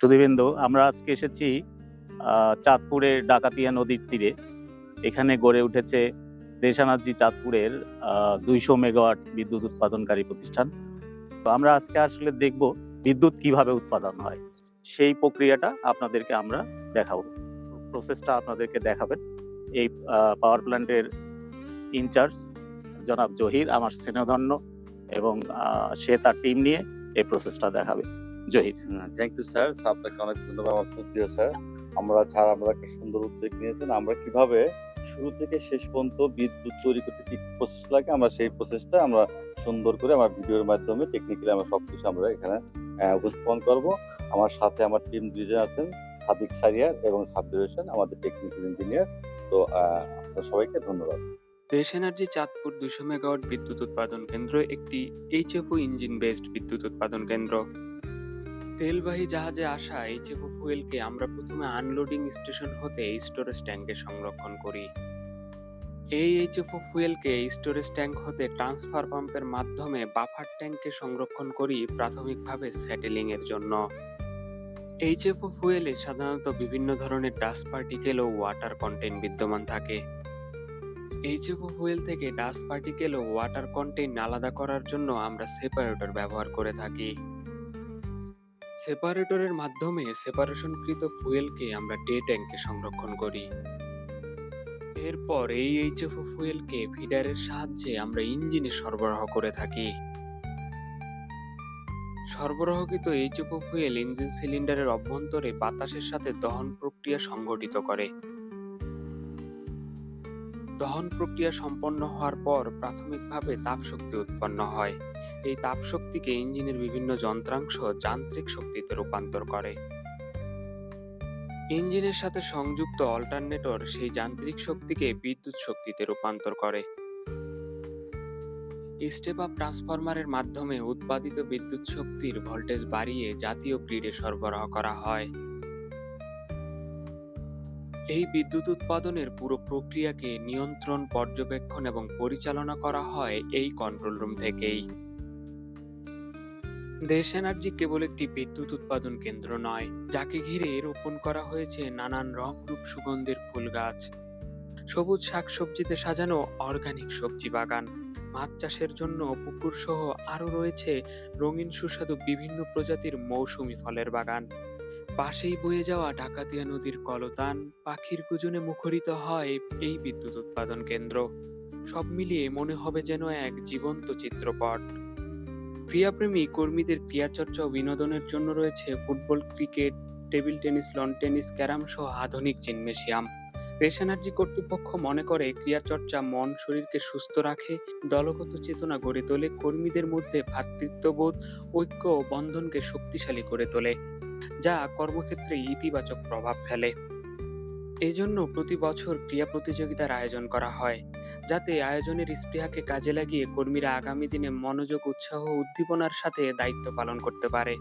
সুধীবেন্দু, আমরা আজকে এসেছি চাঁদপুরের ডাকাতিয়া নদীর তীরে। এখানে গড়ে উঠেছে দেশানাজি চাঁদপুরের দুইশো মেগাওয়াট বিদ্যুৎ উৎপাদনকারী প্রতিষ্ঠান। তো আমরা আজকে আসলে দেখব বিদ্যুৎ কীভাবে উৎপাদন হয়। সেই প্রক্রিয়াটা আপনাদেরকে আমরা দেখাবো। প্রসেসটা আপনাদেরকে দেখাবেন। এই পাওয়ার প্ল্যান্টের ইনচার্জ জনাব জহির, আমার স্নেহধন্য এবং সে তার টিম নিয়ে এই প্রসেসটা দেখাবে। জহির থ্যাংক ইউ স্যার আপনাকে অনেক ধন্যবাদ আমার খুব প্রিয় স্যার আমরা ছাড়া আমরা একটা সুন্দর উদ্যোগ নিয়েছেন। আমরা কীভাবে শুরু থেকে শেষ পর্যন্ত বিদ্যুৎ তৈরি করতে কি প্রসেস লাগে আমরা সেই প্রসেসটা আমরা সুন্দর করে আমার ভিডিওর মাধ্যমে টেকনিক্যালি আমরা সবকিছু আমরা এখানে উপস্থাপন করব। আমার সাথে আমার টিম দুজন আছেন সাদিক সারিয়ার এবং সাব্বির হোসেন আমাদের টেকনিক্যাল ইঞ্জিনিয়ার তো আহ, আপনাদের সবাইকে ধন্যবাদ। দেশ এনার্জি চাঁদপুর দুশো মেগাওয়াট বিদ্যুৎ উৎপাদন কেন্দ্র একটি এইচএফও ইঞ্জিন বেসড বিদ্যুৎ উৎপাদন কেন্দ্র। তেলবাহী জাহাজে আসা এইচএফও ফুয়েলকে আমরা প্রথমে আনলোডিং স্টেশন হতে স্টোরেজ ট্যাঙ্কে সংরক্ষণ করি। এই এইচএফও ফুয়েলকে স্টোরেজ ট্যাঙ্ক হতে ট্রান্সফার পাম্পের মাধ্যমে বাফার ট্যাঙ্কে সংরক্ষণ করি প্রাথমিকভাবে স্যাটেলিং এর জন্য। এইচএফও ফুয়েলে সাধারণত বিভিন্ন ধরনের ডাস্ট পার্টিকেল ও ওয়াটার কন্টেন্ট বিদ্যমান থাকে। এইচএফও ফুয়েল থেকে ডাস্ট পার্টিকেল ও ওয়াটার কন্টেইন আলাদা করার জন্য আমরা সেপারেটর ব্যবহার করে থাকি। সেপারেটরের মাধ্যমে সেপারেশনকৃত ফুয়েলকে আমরা ডে ট্যাঙ্কে সংরক্ষণ করি। এরপর এই এইচএফও ফুয়েলকে ফিডারের সাহায্যে আমরা ইঞ্জিনে সরবরাহ করে থাকি। সরবরাহকৃত এইচএফও ফুয়েল ইঞ্জিন সিলিন্ডারের অভ্যন্তরে বাতাসের সাথে দহন প্রক্রিয়া সংঘটিত করে। দহন প্রক্রিয়া সম্পন্ন হওয়ার পর প্রাথমিকভাবে তাপশক্তি উৎপন্ন হয়। এই তাপশক্তিকে ইঞ্জিনের বিভিন্ন যন্ত্রাংশ যান্ত্রিক শক্তিতে রূপান্তর করে। ইঞ্জিনের সাথে সংযুক্ত অল্টারনেটর সেই যান্ত্রিক শক্তিকে বিদ্যুৎ শক্তিতে রূপান্তর করে। স্টেপ আপ ট্রান্সফরমারের মাধ্যমে উৎপাদিত বিদ্যুৎ শক্তির ভোল্টেজ বাড়িয়ে জাতীয় গ্রিডে সরবরাহ করা হয়। এই বিদ্যুৎ উৎপাদনের পুরো প্রক্রিয়াকে নিয়ন্ত্রণ, পর্যবেক্ষণ এবং পরিচালনা করা হয় এই কন্ট্রোল রুম থেকেই। দেশ এনার্জি কেবল একটি বিদ্যুৎ উৎপাদন কেন্দ্র নয়, যাকে ঘিরে রোপণ করা হয়েছে নানান রং রূপ সুগন্ধের ফুল গাছ। সবুজ শাকসবজিতে সাজানো অর্গানিক সবজি বাগান, মাছ চাষের জন্য পুকুর সহ আরও রয়েছে রঙিন সুস্বাদু বিভিন্ন প্রজাতির মৌসুমি ফলের বাগান। পাশেই বয়ে যাওয়া ডাকাতিয়া নদীর কলতান পাখির কুজনে মুখরিত হয় এই বিদ্যুৎ উৎপাদন কেন্দ্র। সব মিলিয়ে মনে হবে যেন এক জীবন্ত চিত্রপট। ক্রীড়াপ্রেমী কর্মীদের ক্রিয়াচর্চা ও বিনোদনের জন্য রয়েছে football, cricket, table tennis, lawn tennis, carrom সহ আধুনিক জিমনেশিয়াম দেশ এনার্জি কর্তৃপক্ষ মনে করে ক্রিয়াচর্চা মন, শরীরকে সুস্থ রাখে, দলগত চেতনা গড়ে তোলে, কর্মীদের মধ্যে ভ্রাতৃত্ববোধ ঐক্য ও বন্ধনকে শক্তিশালী করে তোলে। যা কর্মক্ষেত্রে ইতিবাচক প্রভাব ফেলে। এজন্য প্রতি বছর ক্রিয়া প্রতিযোগিতার আয়োজন করা হয়, যাতে আয়োজনের স্পৃহাকে কাজে লাগিয়ে কর্মীরা আগামী দিনে মনোযোগ, উৎসাহ উদ্দীপনার সাথে দায়িত্ব পালন করতে পারে।